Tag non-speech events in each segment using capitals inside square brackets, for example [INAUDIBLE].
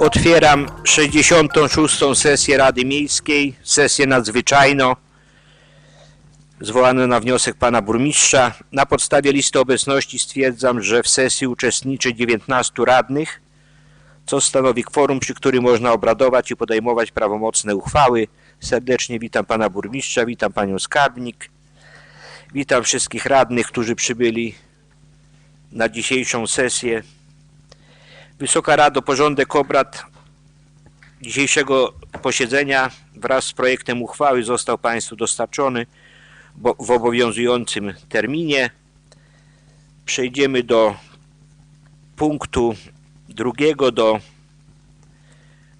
Otwieram 66. sesję Rady Miejskiej, sesję nadzwyczajną, zwołaną na wniosek pana burmistrza. Na podstawie listy obecności stwierdzam, że w sesji uczestniczy 19 radnych, co stanowi kworum, przy którym można obradować i podejmować prawomocne uchwały. Serdecznie witam pana burmistrza, witam panią skarbnik, witam wszystkich radnych, którzy przybyli na dzisiejszą sesję. Wysoka Rado, porządek obrad dzisiejszego posiedzenia wraz z projektem uchwały został Państwu dostarczony w obowiązującym terminie. Przejdziemy do punktu drugiego, do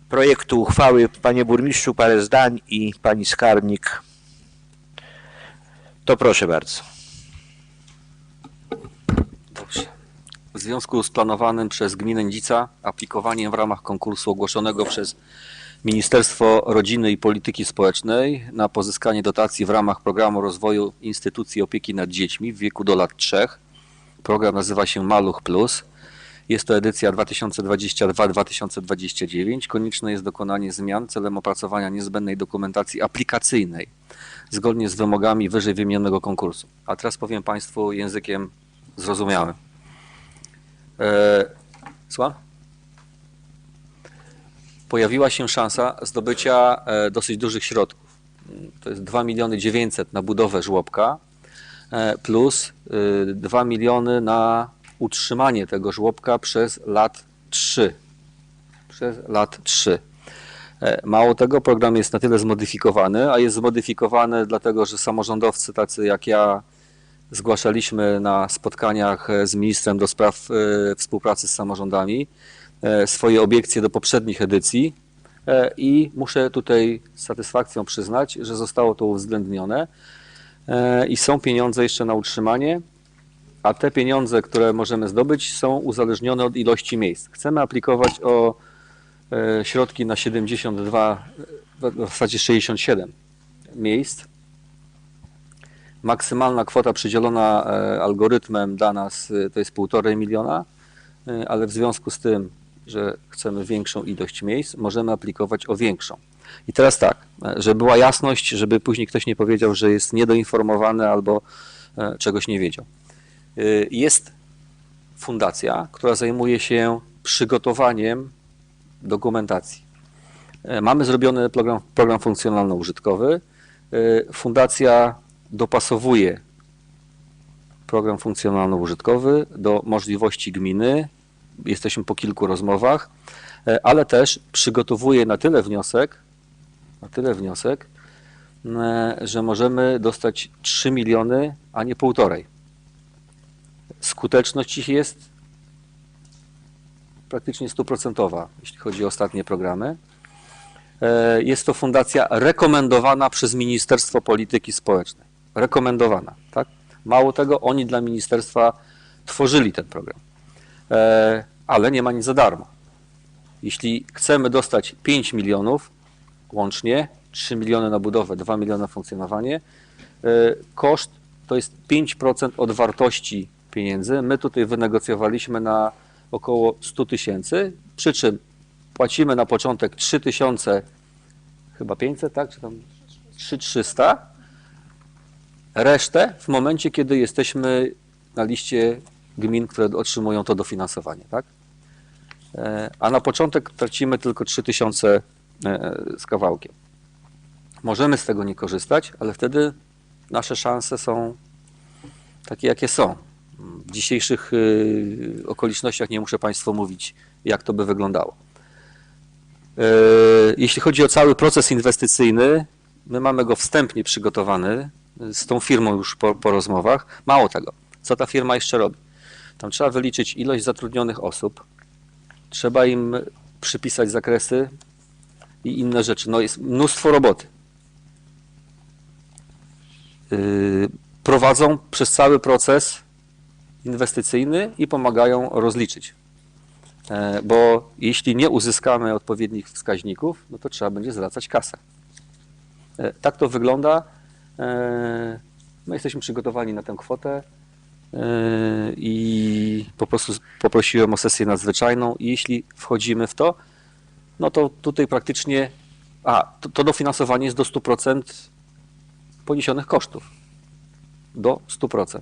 projektu uchwały. Panie Burmistrzu, parę zdań i Pani Skarbnik. To proszę bardzo. Dobrze. W związku z planowanym przez gminę Nidzica aplikowaniem w ramach konkursu ogłoszonego przez Ministerstwo Rodziny i Polityki Społecznej na pozyskanie dotacji w ramach programu rozwoju instytucji opieki nad dziećmi w wieku do lat 3. Program nazywa się Maluch Plus. Jest to edycja 2022-2029. Konieczne jest dokonanie zmian celem opracowania niezbędnej dokumentacji aplikacyjnej zgodnie z wymogami wyżej wymienionego konkursu. A teraz powiem Państwu językiem zrozumiałym. E, Słucham? Pojawiła się szansa zdobycia e, dosyć dużych środków. To jest 2 miliony 900 na budowę żłobka e, plus e, 2 miliony na utrzymanie tego żłobka przez lat 3. Przez lat 3. E, Mało tego, program jest na tyle zmodyfikowany, a jest zmodyfikowany dlatego, że samorządowcy tacy jak ja zgłaszaliśmy na spotkaniach z ministrem do spraw e, współpracy z samorządami e, swoje obiekcje do poprzednich edycji e, i muszę tutaj z satysfakcją przyznać, że zostało to uwzględnione i są pieniądze jeszcze na utrzymanie, a te pieniądze, które możemy zdobyć są uzależnione od ilości miejsc. Chcemy aplikować o środki na 72, w w zasadzie 67 miejsc. Maksymalna kwota przydzielona e, algorytmem dla nas e, to jest 1,5 miliona, e, ale w związku z tym, że chcemy większą ilość miejsc, możemy aplikować o większą. I teraz tak, żeby była jasność, żeby później ktoś nie powiedział, że jest niedoinformowany albo czegoś nie wiedział. Jest fundacja, która zajmuje się przygotowaniem dokumentacji. Mamy zrobiony program, program funkcjonalno-użytkowy. Fundacja dopasowuje program funkcjonalno-użytkowy do możliwości gminy. Jesteśmy po kilku rozmowach, e, ale też przygotowuje na tyle wniosek, na tyle wniosek, e, że możemy dostać 3 miliony, a nie półtorej. Skuteczność ich jest praktycznie stuprocentowa, jeśli chodzi o ostatnie programy. E, Jest to fundacja rekomendowana przez Ministerstwo Polityki Społecznej. Rekomendowana, tak? Mało tego, oni dla ministerstwa tworzyli ten program. E, Ale nie ma nic za darmo. Jeśli chcemy dostać 5 milionów łącznie, 3 miliony na budowę, 2 miliony na funkcjonowanie, e, koszt to jest 5% od wartości pieniędzy. My tutaj wynegocjowaliśmy na około 100 tysięcy, przy czym płacimy na początek 3 tysiące, chyba 500, tak? Czy tam 3300. Resztę w momencie, kiedy jesteśmy na liście gmin, które otrzymują to dofinansowanie, tak? E, A na początek tracimy tylko 3000 e, z kawałkiem. Możemy z tego nie korzystać, ale wtedy nasze szanse są takie, jakie są. W dzisiejszych y, okolicznościach nie muszę Państwu mówić, jak to by wyglądało. E, Jeśli chodzi o cały proces inwestycyjny, my mamy go wstępnie przygotowany z tą firmą już po, po rozmowach. Mało tego, co ta firma jeszcze robi? Tam trzeba wyliczyć ilość zatrudnionych osób, trzeba im przypisać zakresy i inne rzeczy. No jest mnóstwo roboty. Yy, Prowadzą przez cały proces inwestycyjny i pomagają rozliczyć. E, Bo jeśli nie uzyskamy odpowiednich wskaźników, no to trzeba będzie zwracać kasę. E, Tak to wygląda. E, My jesteśmy przygotowani na tę kwotę e, i po prostu poprosiłem o sesję nadzwyczajną. I jeśli wchodzimy w to, no to tutaj praktycznie, a to, to dofinansowanie jest do 100% poniesionych kosztów. Do 100%.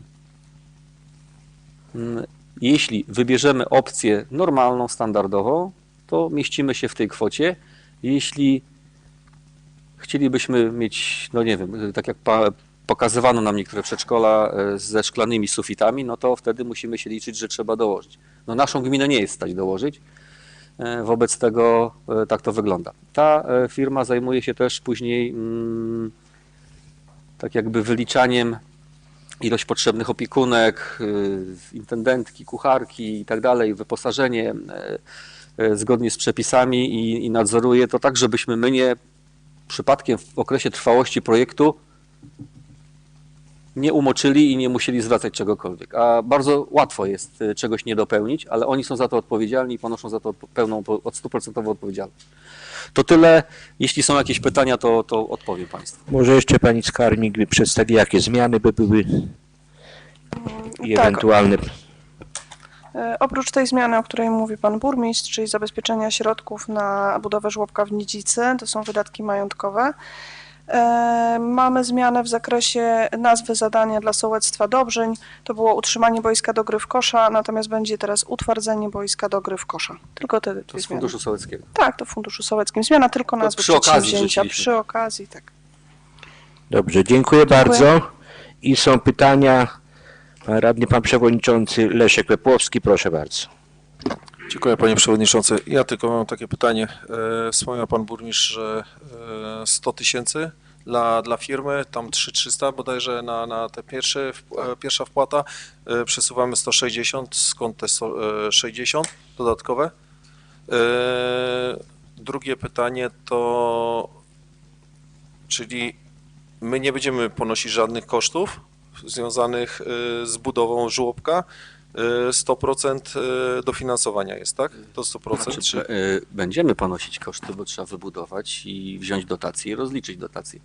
Mm, Jeśli wybierzemy opcję normalną, standardową, to mieścimy się w tej kwocie. Jeśli chcielibyśmy mieć, no nie wiem, tak jak pokazywano nam niektóre przedszkola e, ze szklanymi sufitami, no to wtedy musimy się liczyć, że trzeba dołożyć. No naszą gminę nie jest stać dołożyć, e, wobec tego e, tak to wygląda. Ta firma zajmuje się też później mm, tak jakby wyliczaniem ilość potrzebnych opiekunek, intendentki, kucharki i tak dalej, wyposażenie zgodnie z przepisami i, i nadzoruje to tak, żebyśmy my nie przypadkiem w okresie trwałości projektu nie umoczyli i nie musieli zwracać czegokolwiek. A bardzo łatwo jest y, czegoś nie dopełnić, ale oni są za to odpowiedzialni i ponoszą za to pełną, od 100% odpowiedzialność. To tyle. Jeśli są jakieś pytania, to, to odpowiem Państwu. Może jeszcze pani skarbnik by przedstawi, jakie zmiany by były i Tak. ewentualne. E, Oprócz tej zmiany, o której mówi pan burmistrz, czyli zabezpieczenia środków na budowę żłobka w Nidzicy, to są wydatki majątkowe. E, Mamy zmianę w zakresie nazwy zadania dla sołectwa Dobrzeń. To było utrzymanie boiska do gry w kosza, natomiast będzie teraz utwardzenie boiska do gry w kosza. Tylko te To dwie z zmiany. Funduszu Sołeckiego. Tak, to w Funduszu Sołeckim. Zmiana tylko To nazwy przy okazji przedsięwzięcia. rzuciliśmy. Przy okazji, tak. Dobrze, dziękuję, bardzo. I są pytania. Radny, pan przewodniczący Leszek Pepłowski, proszę bardzo. Dziękuję panie przewodniczący. Ja tylko mam takie pytanie. E, Wspomniał pan burmistrz, że e, 100 tysięcy dla, dla firmy, tam 3300 bodajże na, na te pierwsze, e, pierwsza wpłata. E, Przesuwamy 160, skąd te sto- e, 60 dodatkowe? E, Drugie pytanie to, czyli my nie będziemy ponosić żadnych kosztów związanych e, z budową żłobka, E, 100% e, dofinansowania jest, tak? To 100%. Znaczy, Czy... y, Będziemy ponosić koszty, bo trzeba wybudować i wziąć dotacje i rozliczyć dotacje.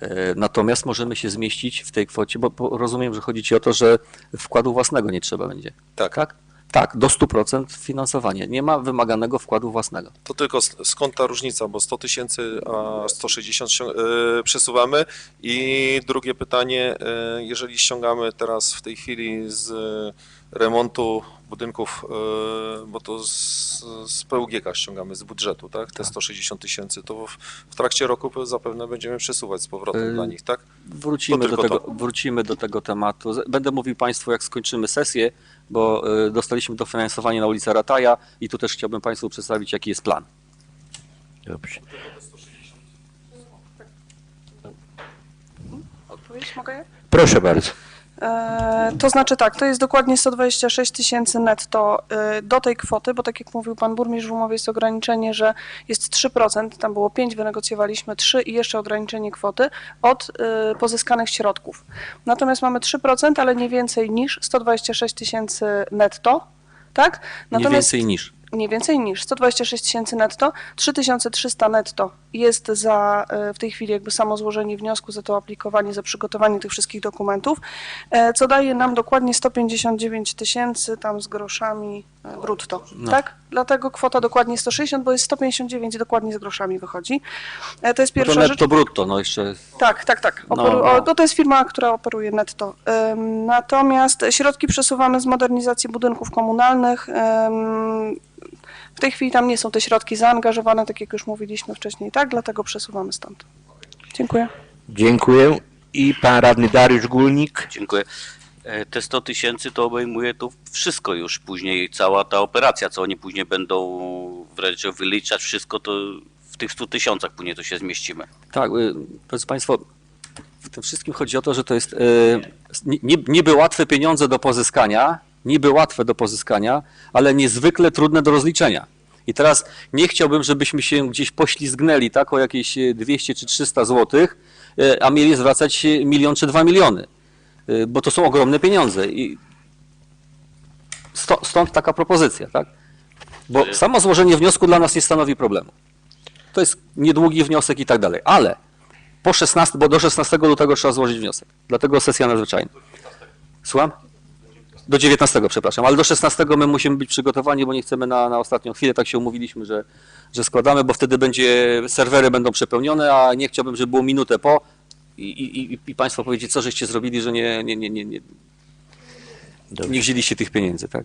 E, Natomiast możemy się zmieścić w tej kwocie, bo, bo rozumiem, że chodzi Ci o to, że wkładu własnego nie trzeba będzie. Tak. Tak? Tak, do 100% finansowanie. Nie ma wymaganego wkładu własnego. To tylko skąd ta różnica, bo 100 tysięcy, a 160 ścią- e, przesuwamy. I drugie pytanie, e, jeżeli ściągamy teraz w tej chwili z remontu budynków, e, bo to z, z PUGK ściągamy z budżetu, tak? Te 160 tysięcy, to w, w trakcie roku zapewne będziemy przesuwać z powrotem E, dla nich, tak? Wrócimy do, tego, wrócimy do tego tematu. Będę mówił Państwu, jak skończymy sesję, bo y, dostaliśmy dofinansowanie na ulicę Rataja i tu też chciałbym Państwu przedstawić, jaki jest plan. Dobrze. Odpowiedź mogę? Proszę bardzo. E, To znaczy tak, to jest dokładnie 126 tysięcy netto e, do tej kwoty, bo tak jak mówił pan burmistrz, w umowie jest ograniczenie, że jest 3%, tam było 5, wynegocjowaliśmy 3 i jeszcze ograniczenie kwoty od e, pozyskanych środków. Natomiast mamy 3%, ale nie więcej niż 126 tysięcy netto, tak? Nie więcej niż. nie więcej niż 126 tysięcy netto, 3300 netto jest za e, w tej chwili jakby samo złożenie wniosku, za to aplikowanie, za przygotowanie tych wszystkich dokumentów, e, co daje nam dokładnie 159 tysięcy tam z groszami e, brutto, No. tak? Dlatego kwota dokładnie 160, bo jest 159 dokładnie z groszami wychodzi. To jest No to pierwsza rzecz. netto brutto, no jeszcze Tak, tak, tak. No, Operu- no. O, to, to jest firma, która operuje netto. Natomiast środki przesuwamy z modernizacji budynków komunalnych. W tej chwili tam nie są te środki zaangażowane, tak jak już mówiliśmy wcześniej, tak? Dlatego przesuwamy stąd. Dziękuję. Dziękuję. I pan radny Dariusz Gólnik. Dziękuję. E, Te 100 tysięcy to obejmuje to wszystko już później, cała ta operacja, co oni później będą wręcz wyliczać, wszystko to w tych 100 tysiącach później to się zmieścimy. Tak, y, proszę Państwa, w tym wszystkim chodzi o to, że to jest ni- niby łatwe pieniądze do pozyskania, niby łatwe do pozyskania, ale niezwykle trudne do rozliczenia. I teraz nie chciałbym, żebyśmy się gdzieś poślizgnęli tak o jakieś y, 200 czy 300 złotych, y, a mieli zwracać milion czy dwa miliony, y, bo to są ogromne pieniądze. I stąd taka propozycja, tak? Bo samo złożenie wniosku dla nas nie stanowi problemu. To jest niedługi wniosek i tak dalej, ale po 16, bo do 16 lutego trzeba złożyć wniosek. Dlatego sesja nadzwyczajna. Słucham? Do 19, przepraszam, ale do 16 my musimy być przygotowani, bo nie chcemy na, na ostatnią chwilę, tak się umówiliśmy, że, że składamy, bo wtedy będzie, serwery będą przepełnione, a nie chciałbym, żeby było minutę po i, i, i, i Państwo powiedzieć, co żeście zrobili, że nie, nie, nie, nie, nie, nie wzięliście tych pieniędzy, tak?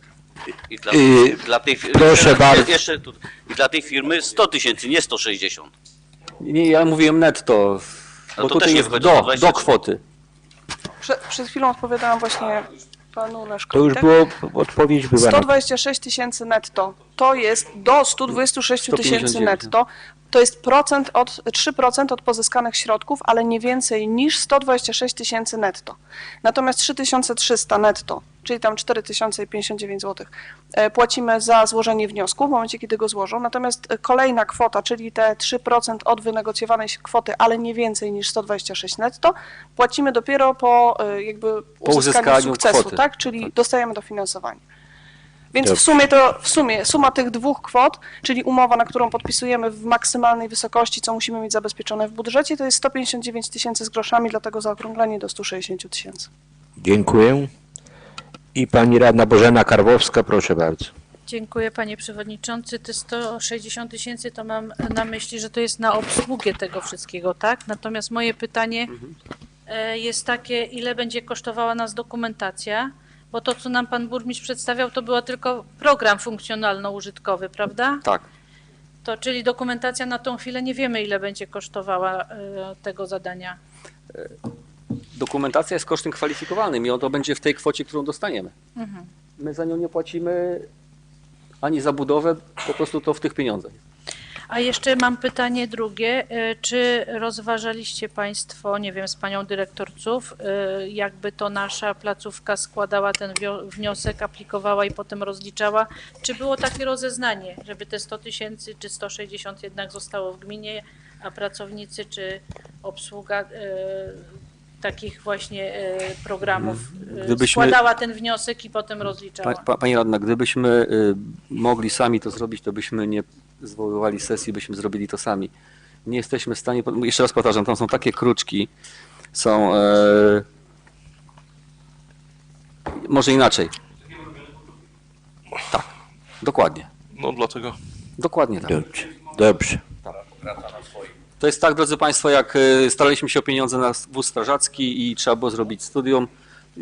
I dla, Yy, dla tej, proszę jeszcze, bardzo. Jeszcze tu, I dla tej firmy 100 tysięcy, nie 160. Nie, ja mówiłem netto, No bo to tutaj też nie jest do, do 20. do kwoty. Prze, przed chwilą odpowiadałam właśnie panu To Leszkowi. już tak? było, odpowiedź była na 126 tysięcy netto to jest do 126 tysięcy 159, netto. To jest procent od, 3% od pozyskanych środków, ale nie więcej niż 126 tysięcy netto. Natomiast 3300 netto, czyli tam 4059 zł, e, płacimy za złożenie wniosku w momencie, kiedy go złożą. Natomiast e, kolejna kwota, czyli te 3% od wynegocjowanej kwoty, ale nie więcej niż 126 netto, płacimy dopiero po e, jakby uzyskaniu uzyskaniu sukcesu, kwoty. tak? Czyli dostajemy dofinansowanie. Więc w sumie to, w sumie, suma tych dwóch kwot, czyli umowa, na którą podpisujemy w maksymalnej wysokości, co musimy mieć zabezpieczone w budżecie, to jest 159 tysięcy z groszami, dlatego zaokrąglenie do 160 tysięcy. Dziękuję. I pani radna Bożena Karwowska, proszę bardzo. Dziękuję panie przewodniczący. Te 160 tysięcy to mam na myśli, że to jest na obsługę tego wszystkiego, tak? Natomiast moje pytanie e, jest takie, ile będzie kosztowała nas dokumentacja? Bo to, co nam pan burmistrz przedstawiał, to był tylko program funkcjonalno-użytkowy, prawda? Tak. To czyli dokumentacja na tą chwilę nie wiemy, ile będzie kosztowała e, tego zadania. Dokumentacja jest kosztem kwalifikowalnym i on to będzie w tej kwocie, którą dostaniemy. My za nią nie płacimy ani za budowę, po prostu to w tych pieniądzach. A jeszcze mam pytanie drugie. E, Czy rozważaliście Państwo, nie wiem, z Panią Dyrektorców, e, jakby to nasza placówka składała ten wniosek, aplikowała i potem rozliczała? Czy było takie rozeznanie, żeby te 100 tysięcy czy 160 jednak zostało w gminie, a pracownicy czy obsługa e, takich właśnie e, programów e, Gdybyśmy- składała ten wniosek i potem rozliczała? Pa, pa, Pani Radna, gdybyśmy y, mogli sami to zrobić, to byśmy nie zwoływali sesji, byśmy zrobili to sami. Nie jesteśmy w stanie, jeszcze raz powtarzam, tam są takie kruczki, są... E, może inaczej. Tak, dokładnie. No dlatego. Dokładnie tak. Dobrze. Dobrze. To jest tak, drodzy Państwo, jak y, staraliśmy się o pieniądze na wóz strażacki i trzeba było zrobić studium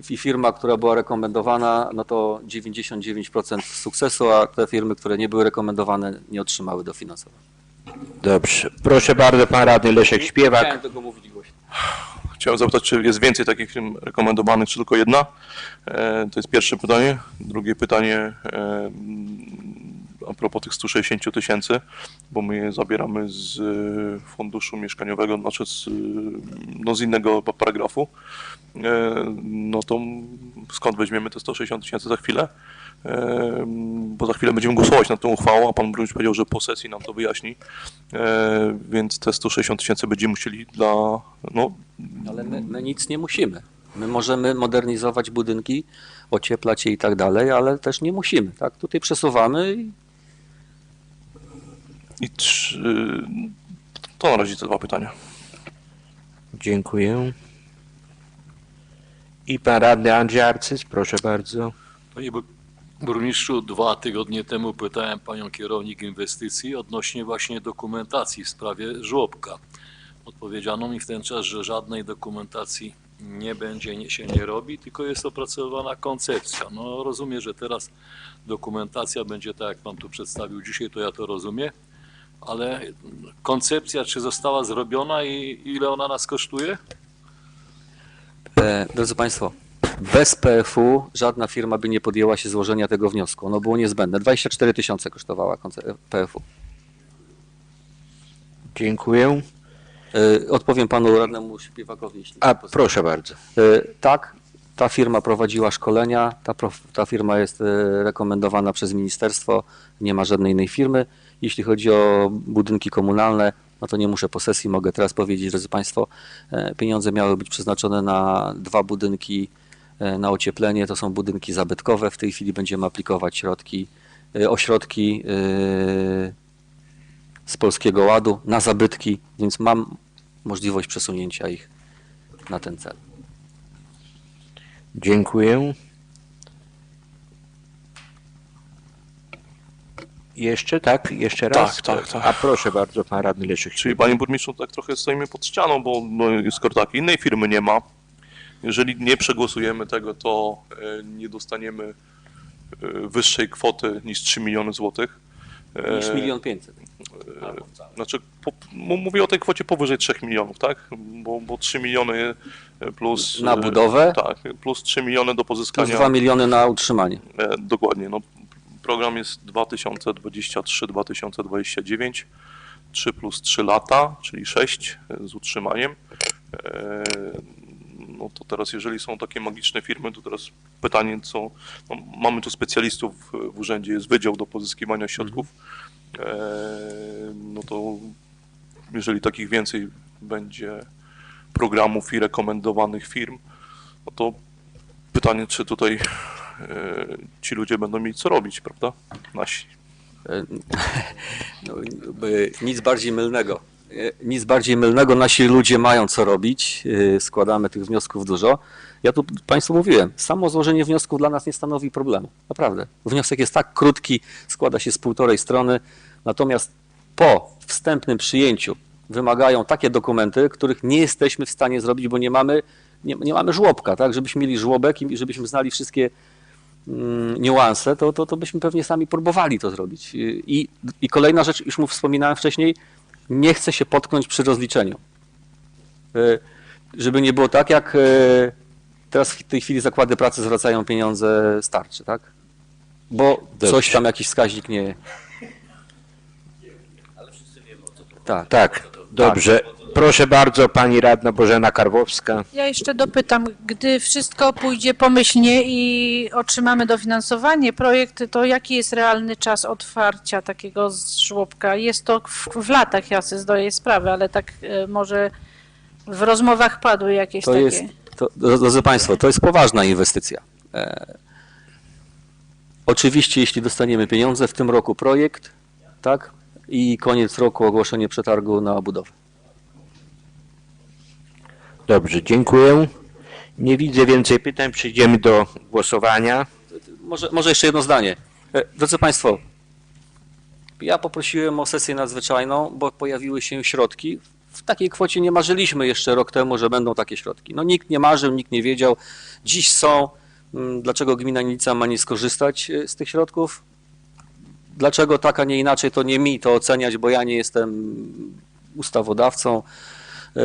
i firma, która była rekomendowana, no to 99% sukcesu, a te firmy, które nie były rekomendowane, nie otrzymały dofinansowania. Dobrze. Proszę bardzo, pan radny Leszek Śpiewak. Chciałem tego mówić głośno. Chciałem zapytać, czy jest więcej takich firm rekomendowanych, czy tylko jedna? E, to jest pierwsze pytanie. Drugie pytanie e, a propos tych 160 tysięcy, bo my je zabieramy z e, funduszu mieszkaniowego, znaczy z, e, no z innego paragrafu. E, no to skąd weźmiemy te 160 tysięcy za chwilę? Bo za chwilę będziemy głosować nad tą uchwałą, a pan burmistrz powiedział, że po sesji nam to wyjaśni, więc te 160 tysięcy będziemy musieli dla, no, Ale my, my nic nie musimy. My możemy modernizować budynki, ocieplać je i tak dalej, ale też nie musimy. Tak? Tutaj przesuwamy i I trzy, to na razie te dwa pytania. Dziękuję. I pan radny Andrzej Arcyc, proszę bardzo. Panie bu- burmistrzu, dwa tygodnie temu pytałem panią kierownik inwestycji odnośnie właśnie dokumentacji w sprawie żłobka. Odpowiedziano mi w ten czas, że żadnej dokumentacji nie będzie, nie, się nie robi, tylko jest opracowana koncepcja. No rozumiem, że teraz dokumentacja będzie tak, jak pan tu przedstawił dzisiaj, to ja to rozumiem, ale koncepcja czy została zrobiona i ile ona nas kosztuje? E, drodzy Państwo, bez PFU żadna firma by nie podjęła się złożenia tego wniosku. Ono było niezbędne. 24 tysiące kosztowała PFU. Dziękuję. E, Odpowiem panu radnemu śpiewakowi, jeśli A proszę bardzo. E, Tak, ta firma prowadziła szkolenia, ta, prof, ta firma jest e, rekomendowana przez ministerstwo, nie ma żadnej innej firmy. Jeśli chodzi o budynki komunalne, no to nie muszę po sesji, mogę teraz powiedzieć, drodzy Państwo, e, pieniądze miały być przeznaczone na dwa budynki e, na ocieplenie, to są budynki zabytkowe, w tej chwili będziemy aplikować środki, e, ośrodki z Polskiego Ładu na zabytki, więc mam możliwość przesunięcia ich na ten cel. Dziękuję. Jeszcze, tak? Jeszcze raz? Tak, tak, tak. A proszę bardzo, pan radny Leszek. Czyli panie burmistrzu, tak trochę stoimy pod ścianą, bo no, skoro tak, innej firmy nie ma, jeżeli nie przegłosujemy tego, to e, nie dostaniemy e, wyższej kwoty niż 3 miliony złotych. E, Niż milion pięćset. Znaczy, po, mówię o tej kwocie powyżej 3 milionów, tak? Bo, bo 3 miliony plus... Na budowę? Tak, plus 3 miliony do Plus pozyskania... 2 miliony na utrzymanie. Dokładnie. No, program jest 2023-2029, 3 plus 3 lata, czyli 6 z utrzymaniem. E, No to teraz, jeżeli są takie magiczne firmy, to teraz pytanie, co. No, mamy tu specjalistów w- urzędzie, jest wydział do pozyskiwania środków. E, No to jeżeli takich więcej będzie programów i rekomendowanych firm, no to pytanie, czy tutaj e, ci ludzie będą mieli co robić, prawda? Nasi. E, [LAUGHS] No, nic bardziej mylnego. E, Nic bardziej mylnego. Nasi ludzie mają co robić. E, Składamy tych wniosków dużo. Ja tu Państwu mówiłem, samo złożenie wniosków dla nas nie stanowi problemu. Naprawdę. Wniosek jest tak krótki, składa się z półtorej strony. Natomiast po wstępnym przyjęciu wymagają takie dokumenty, których nie jesteśmy w stanie zrobić, bo nie mamy, nie, nie mamy żłobka, tak? Żebyśmy mieli żłobek i żebyśmy znali wszystkie niuanse, to, to, to byśmy pewnie sami próbowali to zrobić. I, I kolejna rzecz, już mu wspominałem wcześniej, nie chcę się potknąć przy rozliczeniu. E, Żeby nie było tak, jak e, teraz w tej chwili zakłady pracy zwracają pieniądze starczy, tak? Bo coś tam, jakiś wskaźnik nie... Tak. Tak, dobrze. Proszę bardzo, pani radna Bożena Karwowska. Ja jeszcze dopytam, gdy wszystko pójdzie pomyślnie i otrzymamy dofinansowanie projekt, to jaki jest realny czas otwarcia takiego żłobka? Jest to w, w latach, ja sobie zdaję sprawę, ale tak e, może w rozmowach padły jakieś To takie. jest, to, drodzy Państwo, to jest poważna inwestycja. E, oczywiście, jeśli dostaniemy pieniądze, w tym roku projekt, tak? I koniec roku ogłoszenie przetargu na budowę. Dobrze, dziękuję. Nie widzę więcej pytań. Przejdziemy do głosowania. Może, może jeszcze jedno zdanie. E, Drodzy Państwo, ja poprosiłem o sesję nadzwyczajną, bo pojawiły się środki. W takiej kwocie nie marzyliśmy jeszcze rok temu, że będą takie środki. No nikt nie marzył, nikt nie wiedział. Dziś są. Mm, Dlaczego gmina Nica ma nie skorzystać e, z tych środków? Dlaczego tak, a nie inaczej, to nie mi to oceniać, bo ja nie jestem ustawodawcą. E,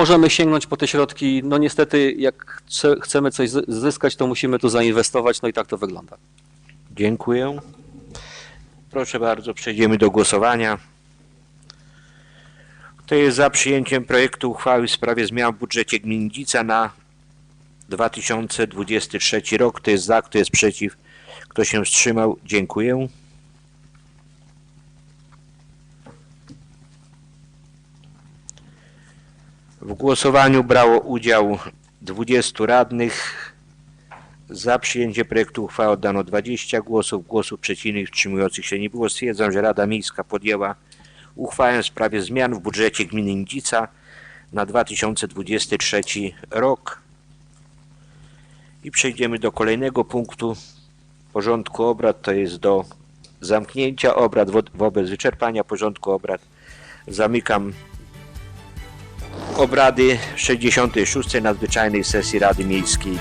Możemy sięgnąć po te środki. No niestety, jak chce- chcemy coś zy- zyskać, to musimy tu zainwestować. No i tak to wygląda. Dziękuję. Proszę bardzo, przejdziemy do głosowania. Kto jest za przyjęciem projektu uchwały w sprawie zmian w budżecie Gmindzica na 2023 rok? Kto jest za, kto jest przeciw? Kto się wstrzymał? Dziękuję. W głosowaniu brało udział 20 radnych. Za przyjęcie projektu uchwały oddano 20 głosów. Głosów przeciwnych wstrzymujących się nie było. Stwierdzam, że Rada Miejska podjęła uchwałę w sprawie zmian w budżecie gminy Indica na 2023 rok. I przejdziemy do kolejnego punktu porządku obrad. To jest do zamknięcia obrad. Wo- Wobec wyczerpania porządku obrad zamykam obrady 66. nadzwyczajnej sesji Rady Miejskiej